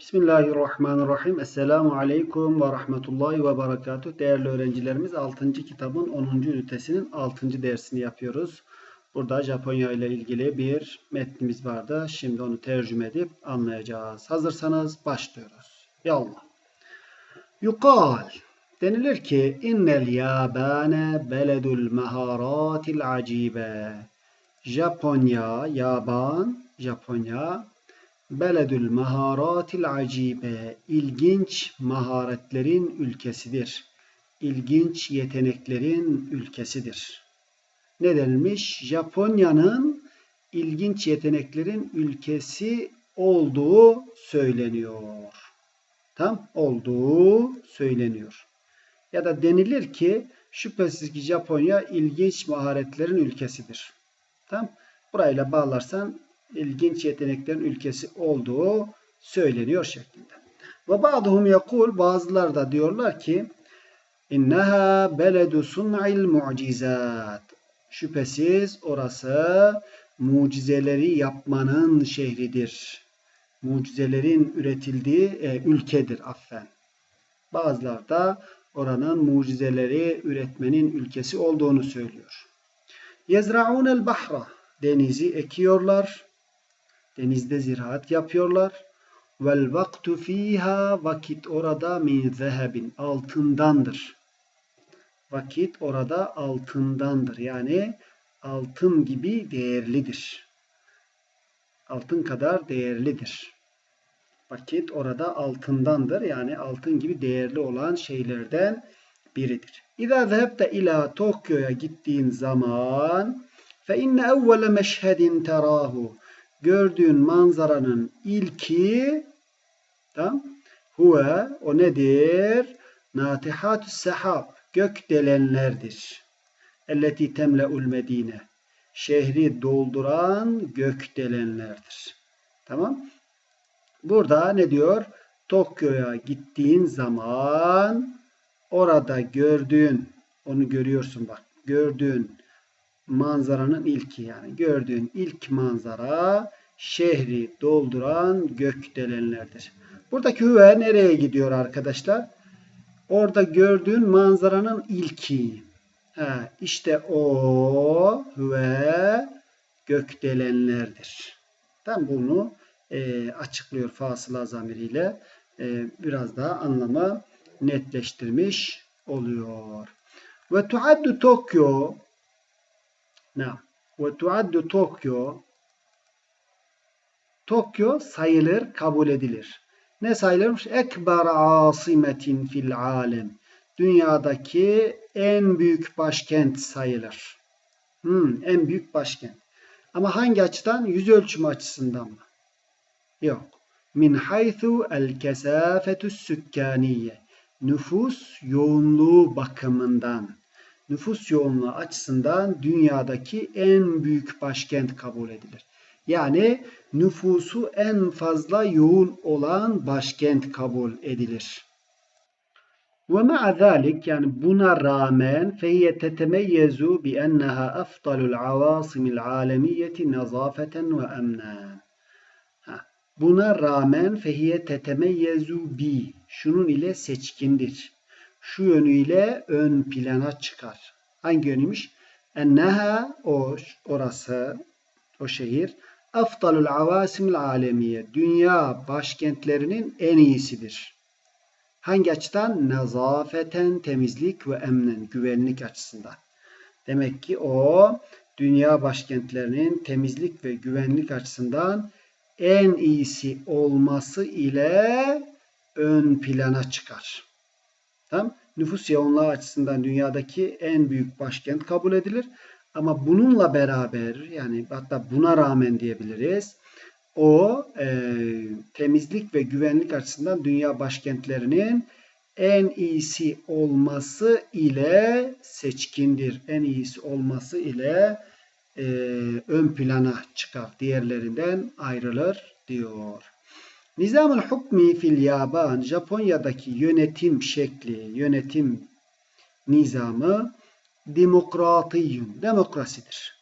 Bismillahirrahmanirrahim. Esselamu Aleyküm ve Rahmetullahi ve Berekatuhu. Değerli öğrencilerimiz 6. kitabın 10. ünitesinin 6. dersini yapıyoruz. Burada Japonya ile ilgili bir metnimiz vardı. Şimdi onu tercüme edip anlayacağız. Hazırsanız başlıyoruz. Yallah. Yukal. Denilir ki innel yabane beledul maharatil acibe. Japonya, yaban, Japonya Beledül maharatil acibe. ilginç maharetlerin ülkesidir. İlginç yeteneklerin ülkesidir. Ne denilmiş? Japonya'nın ilginç yeteneklerin ülkesi olduğu söyleniyor. Tam olduğu söyleniyor. Ya da denilir ki şüphesiz ki Japonya ilginç maharetlerin ülkesidir. Tam burayla bağlarsan ilginç yeteneklerin ülkesi olduğu söyleniyor şeklinde. Ve bazıhum yakul bazılar da diyorlar ki inneha beledu sun'il mucizat. Şüphesiz orası mucizeleri yapmanın şehridir. Mucizelerin üretildiği e, ülkedir affen. Bazılar da oranın mucizeleri üretmenin ülkesi olduğunu söylüyor. Yezra'unel bahra denizi ekiyorlar Denizde ziraat yapıyorlar. Vel vaktu fiha vakit orada min zehebin altındandır. Vakit orada altındandır. Yani altın gibi değerlidir. Altın kadar değerlidir. Vakit orada altındandır. Yani altın gibi değerli olan şeylerden biridir. İza zehebte ila Tokyo'ya gittiğin zaman fe inne evvele meşhedin terahu gördüğün manzaranın ilki tam huve o nedir? Natihatü sehab gök delenlerdir. Elleti temle'ul medine şehri dolduran gök delenlerdir. Tamam? Burada ne diyor? Tokyo'ya gittiğin zaman orada gördüğün onu görüyorsun bak. Gördüğün manzaranın ilki yani gördüğün ilk manzara şehri dolduran gökdelenlerdir. Buradaki hüve nereye gidiyor arkadaşlar? Orada gördüğün manzaranın ilki. Ha, işte o hüve gökdelenlerdir. Tam bunu e, açıklıyor fasıla zamiriyle. E, biraz daha anlamı netleştirmiş oluyor. Ve tuaddu Tokyo نعم وتعد Tokyo Tokyo sayılır, kabul edilir. Ne sayılırmış? Ekber asimetin fil alem. Dünyadaki en büyük başkent sayılır. Hmm, en büyük başkent. Ama hangi açıdan? Yüz ölçümü açısından mı? Yok. Min haythu el kesafetü sükkaniye. Nüfus yoğunluğu bakımından nüfus yoğunluğu açısından dünyadaki en büyük başkent kabul edilir. Yani nüfusu en fazla yoğun olan başkent kabul edilir. Ve ma'a zalik yani buna rağmen fehiye tetemeyyezu bi enneha afdalul avasimil alemiyeti nazafeten ve emnen. Buna rağmen fehiye tetemeyyezu bi şunun ile seçkindir şu yönüyle ön plana çıkar. Hangi yönüymüş? Enneha o orası o şehir afdalul avasimil alemiye dünya başkentlerinin en iyisidir. Hangi açıdan? Nazafeten, temizlik ve emnen, güvenlik açısından. Demek ki o dünya başkentlerinin temizlik ve güvenlik açısından en iyisi olması ile ön plana çıkar. Tamam. Nüfus yoğunluğu açısından dünyadaki en büyük başkent kabul edilir. Ama bununla beraber yani hatta buna rağmen diyebiliriz. O e, temizlik ve güvenlik açısından dünya başkentlerinin en iyisi olması ile seçkindir. En iyisi olması ile e, ön plana çıkar. Diğerlerinden ayrılır diyor. Nizamul hukmi fil yaban Japonya'daki yönetim şekli, yönetim nizamı demokratiyun, demokrasidir.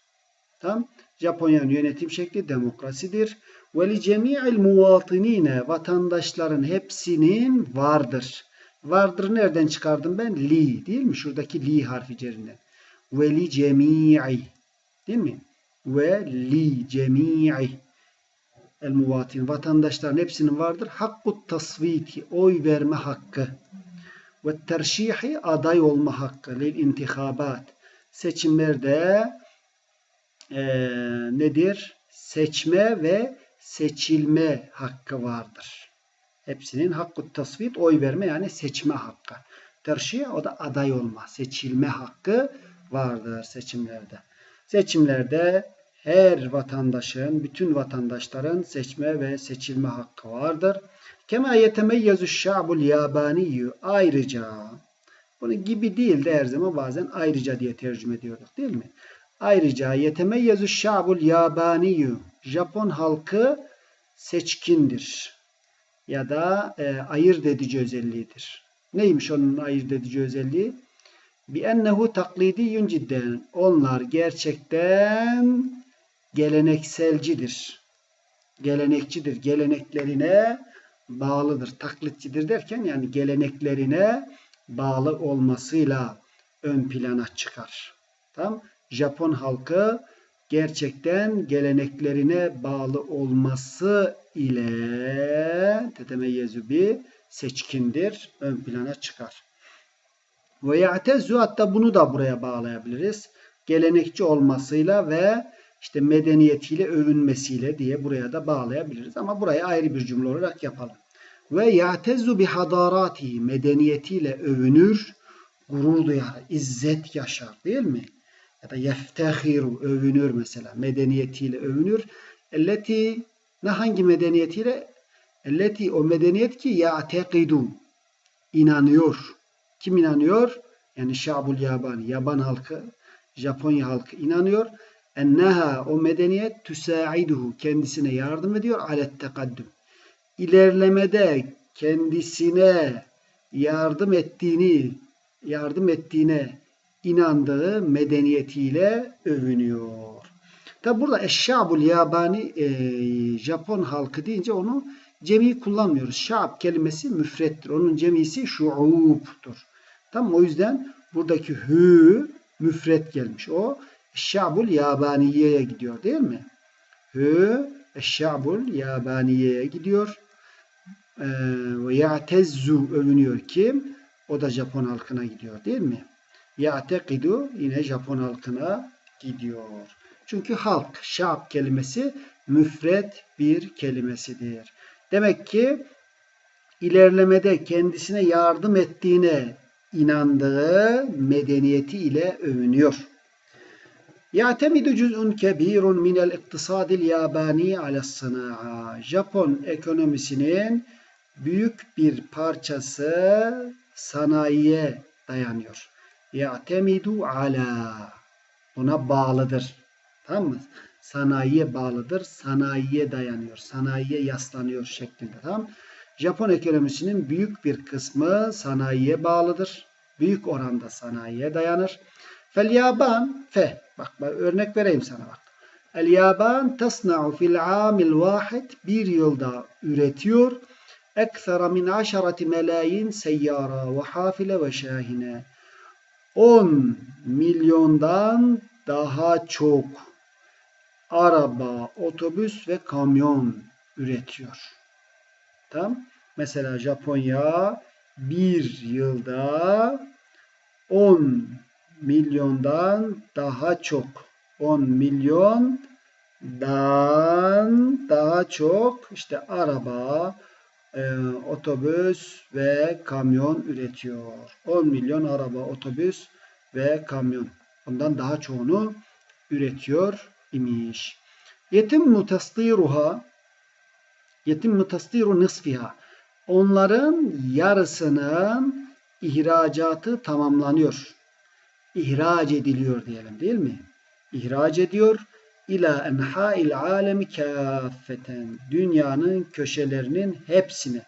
Tam Japonya'nın yönetim şekli demokrasidir. Ve li cemi'il muvatinine vatandaşların hepsinin vardır. Vardır nereden çıkardım ben? Li değil mi? Şuradaki li harfi cerinden. Ve li cemi'i değil mi? Ve li cemi'i el muvatin vatandaşların hepsinin vardır. Hakkut tasviti oy verme hakkı. Ve terşihi aday olma hakkı. Lil intihabat. Seçimlerde e, nedir? Seçme ve seçilme hakkı vardır. Hepsinin hakkı tasvit oy verme yani seçme hakkı. Terşih o da aday olma, seçilme hakkı vardır seçimlerde. Seçimlerde her vatandaşın, bütün vatandaşların seçme ve seçilme hakkı vardır. Kema yetemeyyezu şa'bul yabaniyyü ayrıca bunu gibi değil de her zaman bazen ayrıca diye tercüme ediyorduk değil mi? Ayrıca yetemeyyezu şa'bul yabaniyyü Japon halkı seçkindir ya da e, ayırt edici özelliğidir. Neymiş onun ayırt edici özelliği? Bi ennehu taklidiyyun cidden. Onlar gerçekten gelenekselcidir. Gelenekçidir. Geleneklerine bağlıdır. Taklitçidir derken yani geleneklerine bağlı olmasıyla ön plana çıkar. Tamam? Japon halkı gerçekten geleneklerine bağlı olması ile tetemeyyezü seçkindir, ön plana çıkar. Ve ya'tezzu hatta bunu da buraya bağlayabiliriz. Gelenekçi olmasıyla ve işte medeniyetiyle övünmesiyle diye buraya da bağlayabiliriz. Ama burayı ayrı bir cümle olarak yapalım. Ve ya'tezzu bi hadaratihi medeniyetiyle övünür, gurur duyar, izzet yaşar değil mi? Ya da yeftehiru övünür mesela medeniyetiyle övünür. Elleti ne hangi medeniyetiyle? Elleti o medeniyet ki ya'tekidu inanıyor. Kim inanıyor? Yani Şabul Yabani, Yaban halkı, Japonya halkı inanıyor. Enneha o medeniyet tüsaiduhu kendisine yardım ediyor alet tekaddüm. İlerlemede kendisine yardım ettiğini yardım ettiğine inandığı medeniyetiyle övünüyor. Tabi burada eşşabul yabani e, Japon halkı deyince onu cemi kullanmıyoruz. Şab kelimesi müfrettir. Onun cemisi şuub'tur. Tamam o yüzden buradaki hü müfret gelmiş. O Şabul Yabaniye'ye gidiyor değil mi? Hü Şabul Yabaniye'ye gidiyor. Ee, ve ya'tezzu övünüyor kim? O da Japon halkına gidiyor değil mi? Ya'tekidu yine Japon halkına gidiyor. Çünkü halk, şab kelimesi müfret bir kelimesidir. Demek ki ilerlemede kendisine yardım ettiğine inandığı medeniyeti ile övünüyor. Ya'temidu cüz'un kebirun minel iktisadil yabani alessanaa. Japon ekonomisinin büyük bir parçası sanayiye dayanıyor. Ya'temidu ala. Buna bağlıdır. Tamam mı? Sanayiye bağlıdır. Sanayiye dayanıyor. Sanayiye yaslanıyor şeklinde. Tamam Japon ekonomisinin büyük bir kısmı sanayiye bağlıdır. Büyük oranda sanayiye dayanır. Fel yaban fe. Bak, bak örnek vereyim sana bak. El yaban tasna'u fil amil vahid bir yılda üretiyor. Ekthara min aşarati melayin seyyara ve hafile ve şahine. 10 milyondan daha çok araba, otobüs ve kamyon üretiyor. Tamam. Mesela Japonya bir yılda 10 milyondan daha çok 10 milyondan daha çok işte araba, e, otobüs ve kamyon üretiyor. 10 milyon araba, otobüs ve kamyon. Bundan daha çoğunu üretiyor imiş. Yetim mutasdiruha yetim mutasdiru nisfiha onların yarısının ihracatı tamamlanıyor. İhraç ediliyor diyelim değil mi? İhraç ediyor ila enha'il alemi kâffeten. Dünyanın köşelerinin hepsine.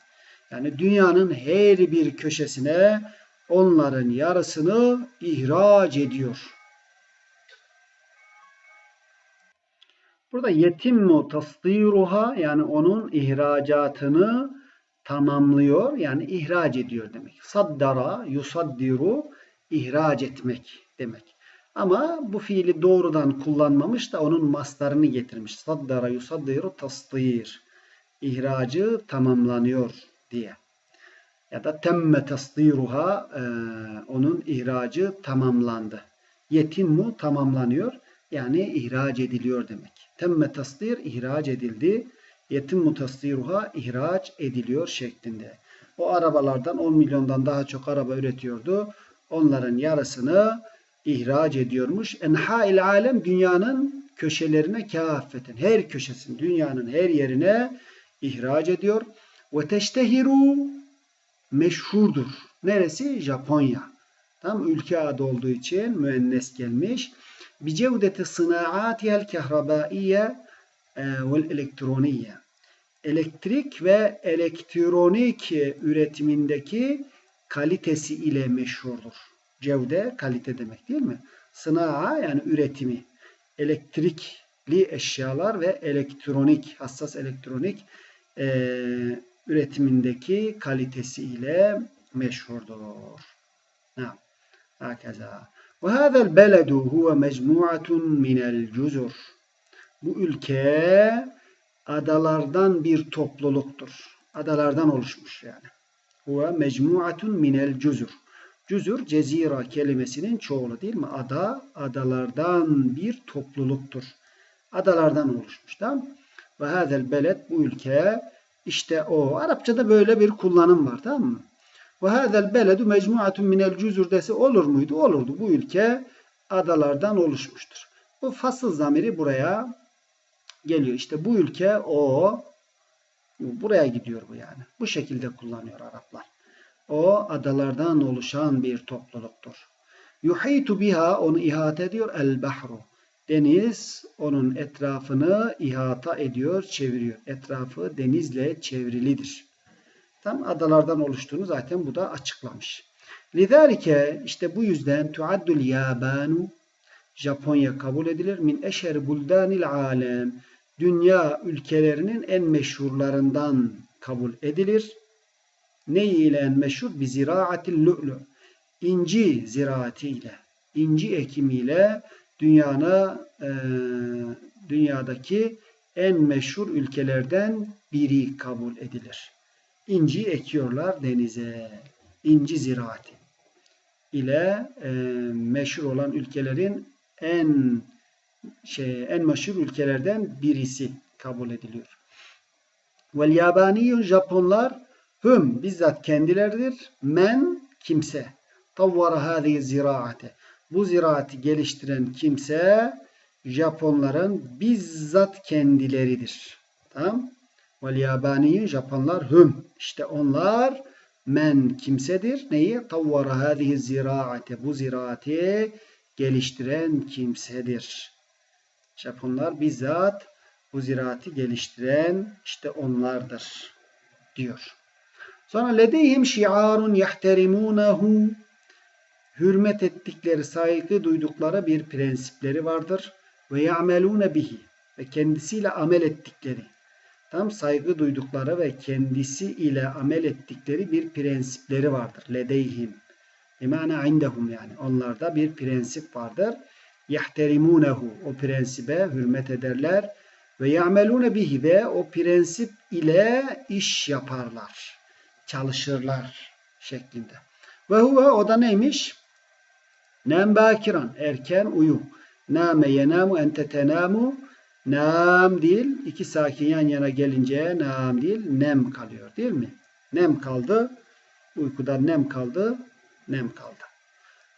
Yani dünyanın her bir köşesine onların yarısını ihraç ediyor. Burada yetimmu tasdiruha yani onun ihracatını tamamlıyor. Yani ihraç ediyor demek. Saddara yusaddiru ihraç etmek demek. Ama bu fiili doğrudan kullanmamış da onun mastarını getirmiş. Saddara yusaddiru tasdir. İhracı tamamlanıyor diye. Ya da temme tasdiruha e, onun ihracı tamamlandı. Yetimmu tamamlanıyor. Yani ihraç ediliyor demek. Temme tasdir ihraç edildi. Yetimmu tasdiruha ihraç ediliyor şeklinde. O arabalardan 10 milyondan daha çok araba üretiyordu. Onların yarısını ihraç ediyormuş. Enha'il alem dünyanın köşelerine kâffeten. Her köşesini dünyanın her yerine ihraç ediyor. Ve teştehiru meşhurdur. Neresi? Japonya. Tam ülke adı olduğu için müennes gelmiş. Bi cevdeti sınaatihel kehrabaiye vel elektroniye. Elektrik ve elektronik üretimindeki kalitesi ile meşhurdur. Cevde kalite demek değil mi? Sınaa yani üretimi. Elektrikli eşyalar ve elektronik, hassas elektronik e, üretimindeki kalitesi ile meşhurdur. Naam. Hakaza. Ve hâzel beledu huve mecmu'atun minel cuzur. Bu ülke adalardan bir topluluktur. Adalardan oluşmuş yani. Huve mecmu'atun minel cuzur. Cüzür cezira kelimesinin çoğulu değil mi? Ada adalardan bir topluluktur. Adalardan oluşmuş tamam Ve hazel beled bu ülke işte o. Arapçada böyle bir kullanım var tamam mı? Ve hazel beledu mecmuatun minel cüzür dese olur muydu? Olurdu. Bu ülke adalardan oluşmuştur. Bu fasıl zamiri buraya geliyor. İşte bu ülke o buraya gidiyor bu yani. Bu şekilde kullanıyor Araplar. O adalardan oluşan bir topluluktur. Yuhitu biha onu ihata ediyor el bahru. Deniz onun etrafını ihata ediyor, çeviriyor. Etrafı denizle çevrilidir. Tam adalardan oluştuğunu zaten bu da açıklamış. Lidalike işte bu yüzden tuaddul yabanu Japonya kabul edilir. Min eşer buldanil alem dünya ülkelerinin en meşhurlarından kabul edilir. Ne ile en meşhur? Bi ziraatil lu'lu. İnci ziraatiyle, inci ekimiyle dünyana e, dünyadaki en meşhur ülkelerden biri kabul edilir. İnci ekiyorlar denize. İnci ziraati ile e, meşhur olan ülkelerin en şey en meşhur ülkelerden birisi kabul ediliyor. Vel yabaniyun Japonlar hüm bizzat kendileridir. Men kimse. Tavvara hâzihi ziraate. Bu ziraati geliştiren kimse Japonların bizzat kendileridir. Tamam? Vel yabaniyun Japonlar hüm. İşte onlar men kimsedir. Neyi? Tavvara hâzihi ziraate. Bu ziraati geliştiren kimsedir. Japonlar bizzat bu ziraati geliştiren işte onlardır diyor. Sonra ledeyhim şiarun yahterimunehu hürmet ettikleri, saygı duydukları bir prensipleri vardır. Ve ya'melune bihi ve kendisiyle amel ettikleri. Tam saygı duydukları ve kendisi ile amel ettikleri bir prensipleri vardır. Ledeyhim. İmana indehum yani. Onlarda bir prensip vardır. Yahterimunehu. O prensibe hürmet ederler. Ve ya'melune bihi ve o prensip ile iş yaparlar. Çalışırlar şeklinde. Ve huve o da neymiş? Nem bakiran. Erken uyu. Name yenamu ente tenamu. Nam değil. iki sakin yan yana gelince nam değil. Nem kalıyor değil mi? Nem kaldı. Uykuda nem kaldı. Nem kaldı.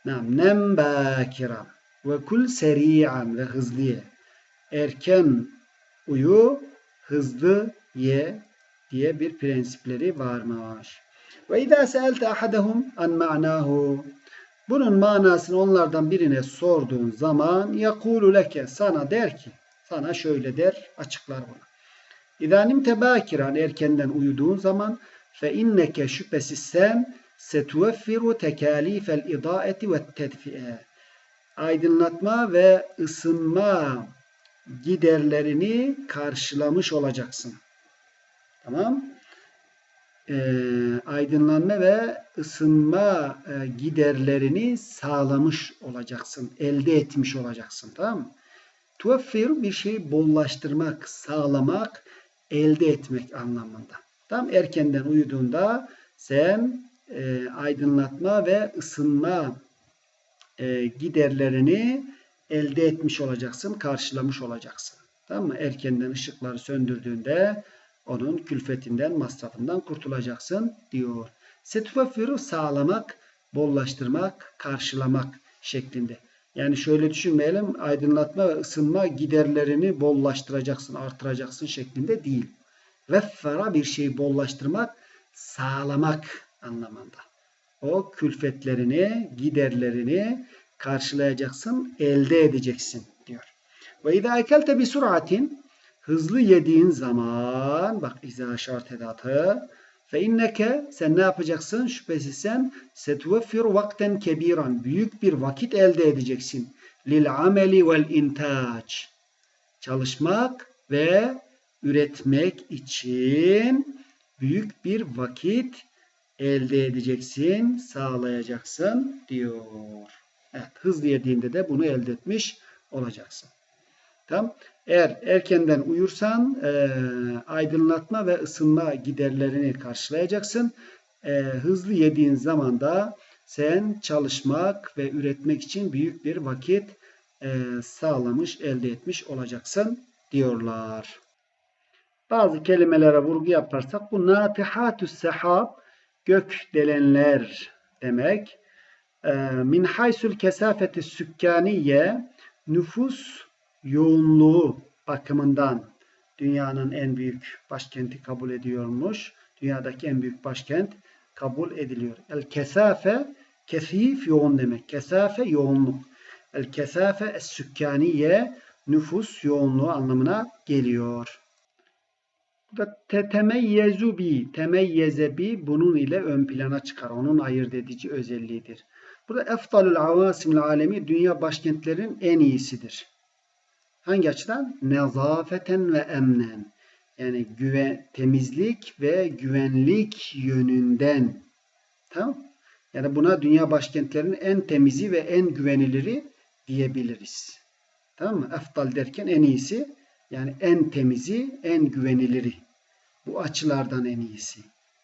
Nam nem bakiran. Ve kul seri'an ve hızlı ye. Erken uyu, hızlı ye diye bir prensipleri varmış. Ve idâ seelte ahadahum an ma'nahu. Bunun manasını onlardan birine sorduğun zaman yakulu leke sana der ki sana şöyle der açıklar bunu. İzâ nimte bâkiran erkenden uyuduğun zaman fe inneke şüphesiz sen setuveffiru tekâlîfel idâeti ve tedfi'e aydınlatma ve ısınma giderlerini karşılamış olacaksın. Tamam. Ee, aydınlanma ve ısınma e, giderlerini sağlamış olacaksın. Elde etmiş olacaksın. Tamam mı? Tuveffir bir şeyi bollaştırmak, sağlamak, elde etmek anlamında. Tam erkenden uyuduğunda sen e, aydınlatma ve ısınma e, giderlerini elde etmiş olacaksın, karşılamış olacaksın. Tamam mı? Erkenden ışıkları söndürdüğünde onun külfetinden, masrafından kurtulacaksın diyor. Setüfeffiru sağlamak, bollaştırmak, karşılamak şeklinde. Yani şöyle düşünmeyelim, aydınlatma ve ısınma giderlerini bollaştıracaksın, artıracaksın şeklinde değil. Veffara bir şeyi bollaştırmak, sağlamak anlamında. O külfetlerini, giderlerini karşılayacaksın, elde edeceksin diyor. Ve izâ ekelte bi suratin hızlı yediğin zaman bak izâ şart edatı fe inneke sen ne yapacaksın? Şüphesiz sen setuveffir vakten kebiran büyük bir vakit elde edeceksin. Lil ameli vel intaç çalışmak ve üretmek için büyük bir vakit elde edeceksin, sağlayacaksın diyor. Evet, hızlı yediğinde de bunu elde etmiş olacaksın. Tamam. Eğer erkenden uyursan e, aydınlatma ve ısınma giderlerini karşılayacaksın. E, hızlı yediğin zaman da sen çalışmak ve üretmek için büyük bir vakit e, sağlamış, elde etmiş olacaksın diyorlar. Bazı kelimelere vurgu yaparsak bu natihatü sehab gök delenler demek. E, min haysul kesafeti sükkaniye nüfus yoğunluğu bakımından dünyanın en büyük başkenti kabul ediyormuş. Dünyadaki en büyük başkent kabul ediliyor. El kesafe kesif yoğun demek. Kesafe yoğunluk. El kesafe es sükkaniye nüfus yoğunluğu anlamına geliyor. Burada tetemeyyezu bi, temeyyeze bi bunun ile ön plana çıkar. Onun ayırt edici özelliğidir. Burada eftalul avasimil alemi dünya başkentlerin en iyisidir. Hangi açıdan? Nezafeten ve emnen. Yani güven, temizlik ve güvenlik yönünden. Tamam? Yani buna dünya başkentlerinin en temizi ve en güveniliri diyebiliriz. Tamam mı? Eftal derken en iyisi. Yani en temizi, en güveniliri. Bu açılardan en iyisi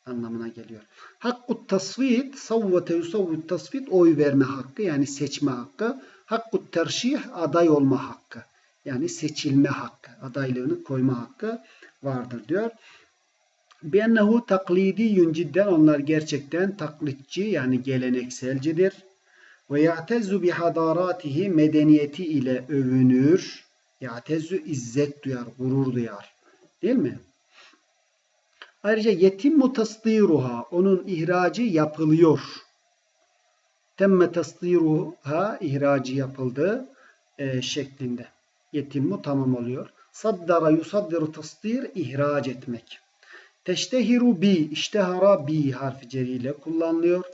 anlamına geliyor. Hakkut tasvit, savvete yusavvut tasvit oy verme hakkı yani seçme hakkı. Hakkut terşih aday olma hakkı. Yani seçilme hakkı, adaylığını koyma hakkı vardır diyor. Biennehu taklidiyun cidden onlar gerçekten taklitçi yani gelenekselcidir. Ve ya'tezzu bi hadaratihi medeniyeti ile övünür. Ya'tezzu izzet duyar, gurur duyar. Değil mi? Ayrıca yetim mutasdiruha onun ihracı yapılıyor. Temme tasdiruha ihracı yapıldı e, şeklinde. Yetimmu tamam oluyor. Saddara yusaddiru tasdir ihraç etmek. Teştehiru bi iştehara bi harfi ceriyle kullanılıyor.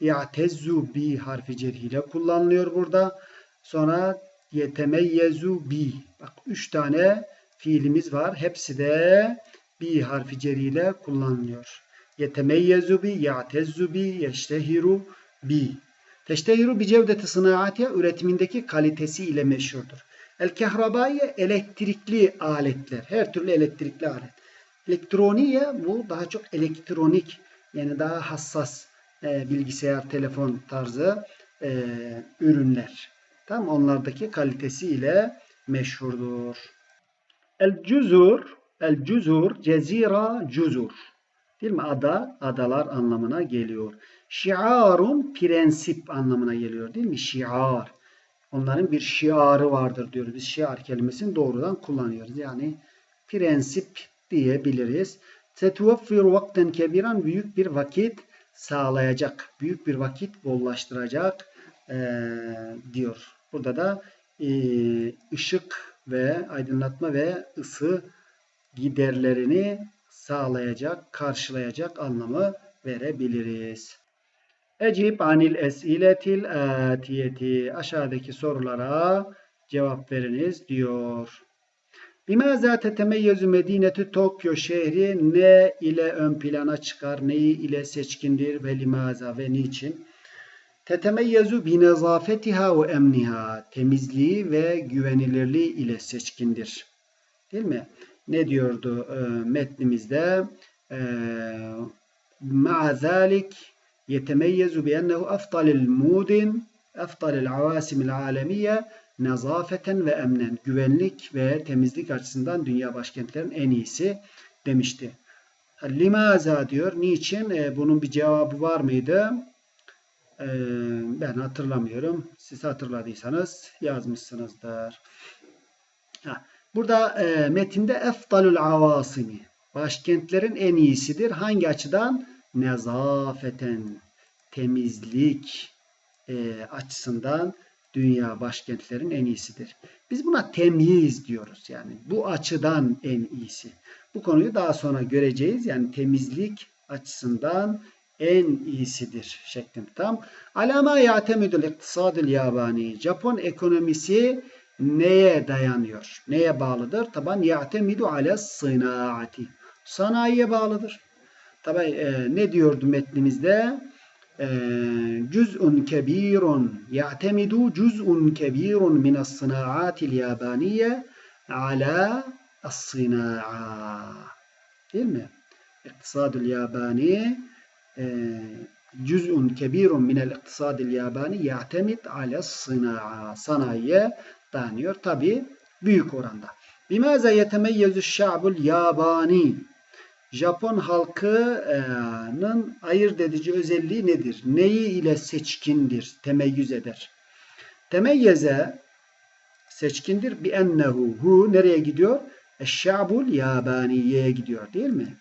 Ya'tezzu bi harfi ceriyle kullanılıyor burada. Sonra yetemeyyezu bi. Bak üç tane fiilimiz var. Hepsi de bi harfi ceriyle kullanılıyor. Yetemeyyezu bi, ya'tezzu bi, yeştehiru bi. Teştehiru bi cevdeti sınaatiye üretimindeki kalitesi ile meşhurdur. El kehrabayı elektrikli aletler. Her türlü elektrikli alet. Elektroniye bu daha çok elektronik yani daha hassas e, bilgisayar, telefon tarzı e, ürünler. Tam onlardaki kalitesiyle meşhurdur. El cüzur, el cüzur, cezira cüzur. Değil mi? Ada, adalar anlamına geliyor. Şiarun prensip anlamına geliyor değil mi? Şiar. Onların bir şiarı vardır diyoruz. Biz şiar kelimesini doğrudan kullanıyoruz. Yani prensip diyebiliriz. Setuvaffir vakten kebiran büyük bir vakit sağlayacak. Büyük bir vakit bollaştıracak ee, diyor. Burada da e, ışık ve aydınlatma ve ısı giderlerini sağlayacak, karşılayacak anlamı verebiliriz. Ecib anil esiletil atiyeti. Aşağıdaki sorulara cevap veriniz diyor. Limaza tetemeyyezu medinetü Tokyo şehri ne ile ön plana çıkar, neyi ile seçkindir ve limaza ve niçin? Tetemeyyezu bi nezafetiha ve emniha. Temizliği ve güvenilirliği ile seçkindir. Değil mi? Ne diyordu e, metnimizde? E, zalik yetemeyyezu bi ennehu afdalil mudin afdalil avasimil alemiye nezafeten ve emnen. Güvenlik ve temizlik açısından dünya başkentlerin en iyisi demişti. Limaza diyor. Niçin? E, bunun bir cevabı var mıydı? E, ben hatırlamıyorum. Siz hatırladıysanız yazmışsınızdır. Ha, burada e, metinde eftalul avasimi. Başkentlerin en iyisidir. Hangi açıdan? Nezafeten, temizlik e, açısından dünya başkentlerin en iyisidir. Biz buna temyiz diyoruz. Yani bu açıdan en iyisi. Bu konuyu daha sonra göreceğiz. Yani temizlik açısından en iyisidir şeklim tam. Alama yatemidül iktisadül yabani. Japon ekonomisi neye dayanıyor? Neye bağlıdır? Taban yatemidu ale sınaati. Sanayiye bağlıdır. Tabi e, ne diyordu metnimizde? E, cüz'un kebirun ya'temidu cüz'un kebirun min as-sınaatil yabaniye ala as-sına'a. Değil mi? İktisadül yabani e, cüz'un kebirun min el-iktisadil yabani ya'temid ala sına'a. Sanayiye dayanıyor. Tabi büyük oranda. Bimaza yetemeyyezu şa'bul yabani. Japon halkının ayırt edici özelliği nedir? Neyi ile seçkindir, temeyyüz eder? Temeyyeze seçkindir bi ennehu. Hu nereye gidiyor? Eşşa'bul yabaniye gidiyor değil mi?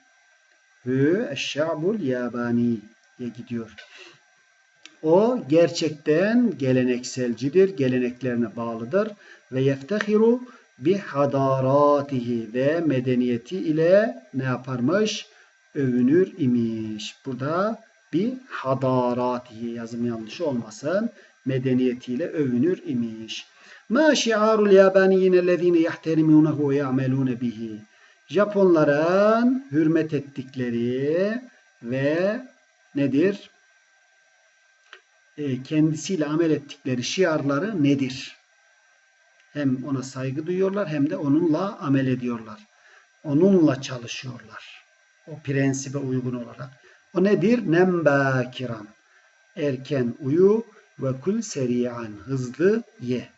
Hu eşşa'bul yabaniye gidiyor. O gerçekten gelenekselcidir, geleneklerine bağlıdır ve yeftehiru bi hadaratihi ve medeniyeti ile ne yaparmış? Övünür imiş. Burada bir hadaratihi yazım yanlış olmasın. Medeniyetiyle övünür imiş. Ma şiarul yabaniyine lezine yahterimunehu ve ya'melune bihi. Japonların hürmet ettikleri ve nedir? E, kendisiyle amel ettikleri şiarları nedir? Hem ona saygı duyuyorlar hem de onunla amel ediyorlar. Onunla çalışıyorlar. O prensibe uygun olarak. O nedir? Nembakiran. Erken uyu ve kul seri'an. Hızlı ye.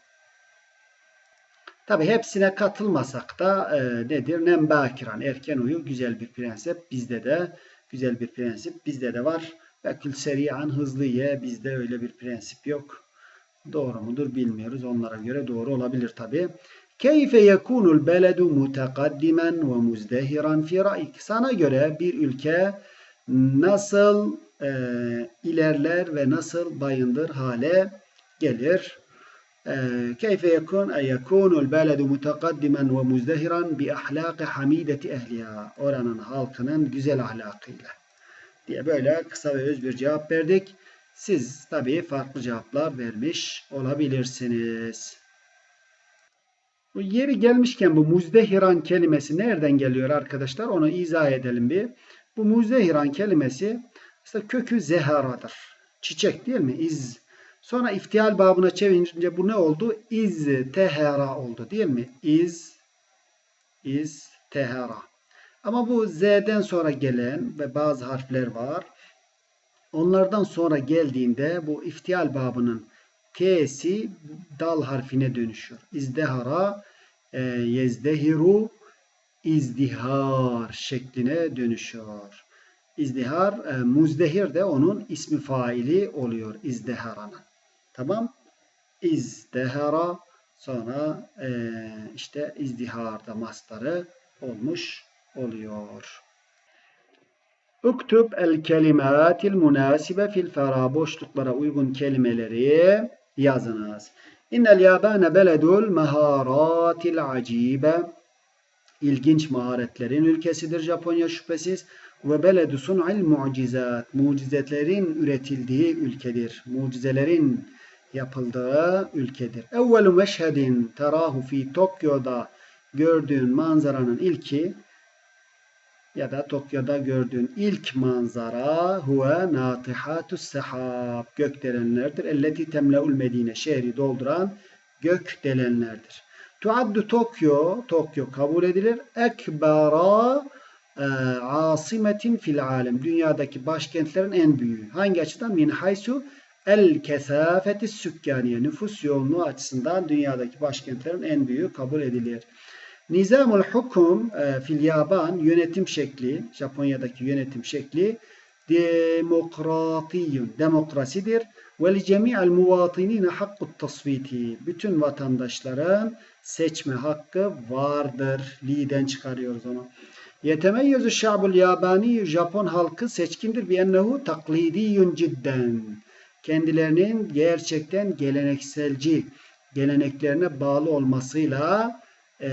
Tabi hepsine katılmasak da e, nedir? Nembakiran. Erken uyu güzel bir prensip. Bizde de güzel bir prensip. Bizde de var. Ve kul seri'an hızlı ye. Bizde öyle bir prensip yok. Doğru mudur bilmiyoruz. Onlara göre doğru olabilir tabi. Keyfe yekunul beledu mutekaddimen ve muzdehiran fi ra'ik. Sana göre bir ülke nasıl e, ilerler ve nasıl bayındır hale gelir? Yekunul beledu mutekaddimen ve muzdehiran bi ahlaki hamideti ehliha. Oranın halkının güzel ahlakıyla. Diye böyle kısa ve öz bir cevap verdik. Siz tabii farklı cevaplar vermiş olabilirsiniz. Bu yeri gelmişken bu muzdehiran kelimesi nereden geliyor arkadaşlar? Onu izah edelim bir. Bu muzdehiran kelimesi aslında kökü zeharadır. Çiçek değil mi? İz. Sonra iftial babına çevirince bu ne oldu? İz tehera oldu değil mi? İz iz tehera. Ama bu z'den sonra gelen ve bazı harfler var. Onlardan sonra geldiğinde bu iftial babının T'si dal harfine dönüşüyor. İzdehara, e, yezdehiru, izdihar şekline dönüşüyor. İzdihar, e, muzdehir de onun ismi faili oluyor izdeharanın. Tamam? İzdehara sonra e, işte izdiharda mastarı olmuş oluyor. Uktub el kelimatil münasibe fil fera boşluklara uygun kelimeleri yazınız. İnnel yabane beledul maharatil acibe ilginç maharetlerin ülkesidir Japonya şüphesiz. Ve beledu sun'il mucizat mucizetlerin üretildiği ülkedir. Mucizelerin yapıldığı ülkedir. Evvelu meşhedin terahu fi Tokyo'da gördüğün manzaranın ilki ya da Tokyo'da gördüğün ilk manzara huve natihatus sehab gökdelenlerdir. Elleti temleul medine şehri dolduran gökdelenlerdir. Tuaddu Tokyo, Tokyo kabul edilir. Ekbara e, asimetin fil alem. Dünyadaki başkentlerin en büyüğü. Hangi açıdan? Min haysu el kesafeti sükkaniye. Nüfus yoğunluğu açısından dünyadaki başkentlerin en büyüğü kabul edilir. Nizamul hukum e, fil yaban yönetim şekli, Japonya'daki yönetim şekli demokratiyun, demokrasidir. Ve li cemi'al muvatinine hakkut tasviti. Bütün vatandaşların seçme hakkı vardır. Li'den çıkarıyoruz onu. Yetemeyyezu şa'bul yabani Japon halkı seçkindir bi ennehu taklidiyun cidden. Kendilerinin gerçekten gelenekselci geleneklerine bağlı olmasıyla e,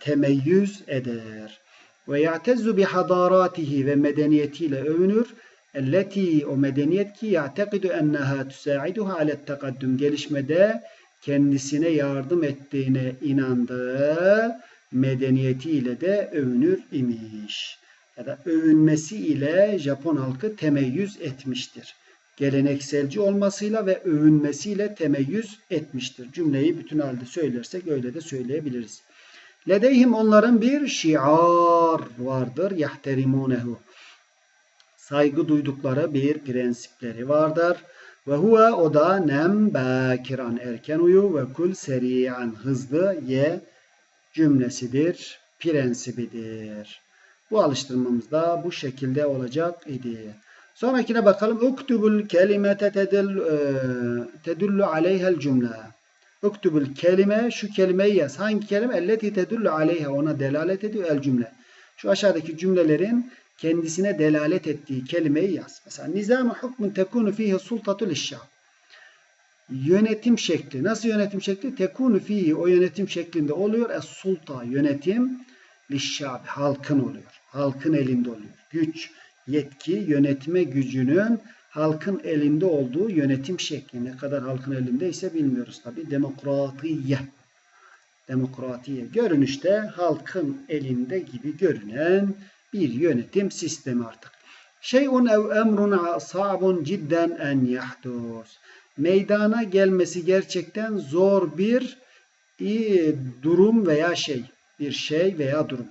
temeyyüz eder. Ve ya'tezzu bi hadaratihi ve medeniyetiyle övünür. Elleti o medeniyet ki ya'tekidu enneha tüsa'iduha alet takaddüm gelişmede kendisine yardım ettiğine inandığı medeniyetiyle de övünür imiş. Ya da övünmesi ile Japon halkı temeyyüz etmiştir. Gelenekselci olmasıyla ve övünmesiyle temeyyüz etmiştir. Cümleyi bütün halde söylersek öyle de söyleyebiliriz. Ledeyhim onların bir şiar vardır. Yahterimunehu. Saygı duydukları bir prensipleri vardır. Ve huve o da nem bakiran erken uyu ve kul seri'an hızlı ye cümlesidir, prensibidir. Bu alıştırmamız da bu şekilde olacak idi. Sonrakine bakalım. Uktubul kelimete tedullu aleyhel cümle. Uktubul kelime şu kelimeyi yaz. Hangi kelime? Elleti tedullu aleyhe ona delalet ediyor el cümle. Şu aşağıdaki cümlelerin kendisine delalet ettiği kelimeyi yaz. Mesela nizam-ı hukmun tekunu fihi sultatul işşab. Yönetim şekli. Nasıl yönetim şekli? Tekunu fihi o yönetim şeklinde oluyor. Es sulta yönetim lişşab halkın oluyor. Halkın elinde oluyor. Güç, yetki, yönetme gücünün halkın elinde olduğu yönetim şekli. Ne kadar halkın elinde ise bilmiyoruz tabi. Demokratiye. Demokratiye. Görünüşte halkın elinde gibi görünen bir yönetim sistemi artık. Şeyun ev emrun sa'bun cidden en yahdus. Meydana gelmesi gerçekten zor bir durum veya şey. Bir şey veya durum.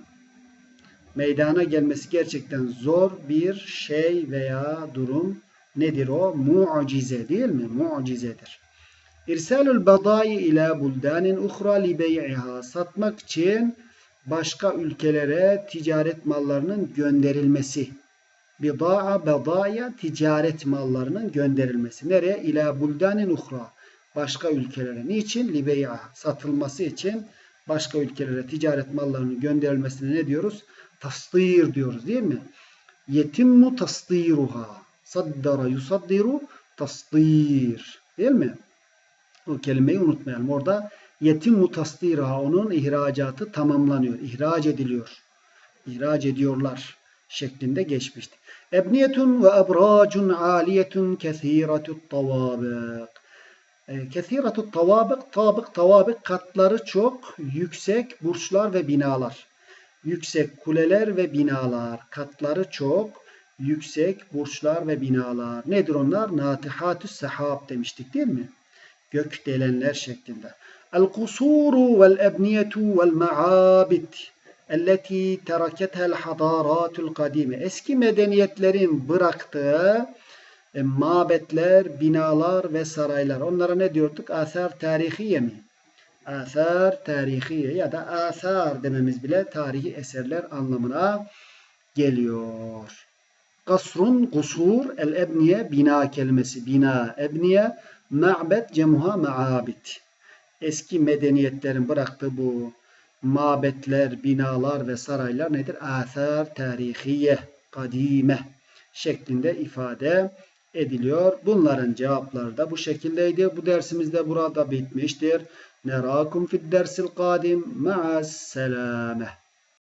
Meydana gelmesi gerçekten zor bir şey veya durum. Nedir o? Mucize değil mi? Mucizedir. İrsalul badai ila buldanin uhra li bey'iha. Satmak için başka ülkelere ticaret mallarının gönderilmesi. Bida'a bedaya ticaret mallarının gönderilmesi. Nereye? İlâ buldanin uhra. Başka ülkelere. Niçin? Libey'a. Satılması için başka ülkelere ticaret mallarının gönderilmesine ne diyoruz? Tasdir diyoruz değil mi? Yetimmu tasdiruha. Saddara yusaddiru tasdir. Değil mi? O kelimeyi unutmayalım. Orada yetim mutasdira onun ihracatı tamamlanıyor. İhraç ediliyor. İhraç ediyorlar şeklinde geçmişti. Ebniyetun ve ebracun aliyetun kethiratut tavabık. E, kethiratut tavabık, tabık, tavabık katları çok yüksek burçlar ve binalar. Yüksek kuleler ve binalar. Katları çok yüksek burçlar ve binalar. Nedir onlar? Natihatü sehab demiştik değil mi? Gökdelenler şeklinde. القصور والأبنية والمعابد التي تركتها الحضارات القديمة eski medeniyetlerin bıraktığı e, mabetler, binalar ve saraylar. Onlara ne diyorduk? Asar tarihiye mi? Asar tarihiye ya da asar dememiz bile tarihi eserler anlamına geliyor. Kasrun, kusur, el ebniye, bina kelimesi. Bina, ebniye, ma'bet, cemuha, ma'abit eski medeniyetlerin bıraktığı bu mabetler, binalar ve saraylar nedir? Athar tarihiye, kadime şeklinde ifade ediliyor. Bunların cevapları da bu şekildeydi. Bu dersimiz de burada bitmiştir. Nerakum fid dersil kadim. Ma'as selameh.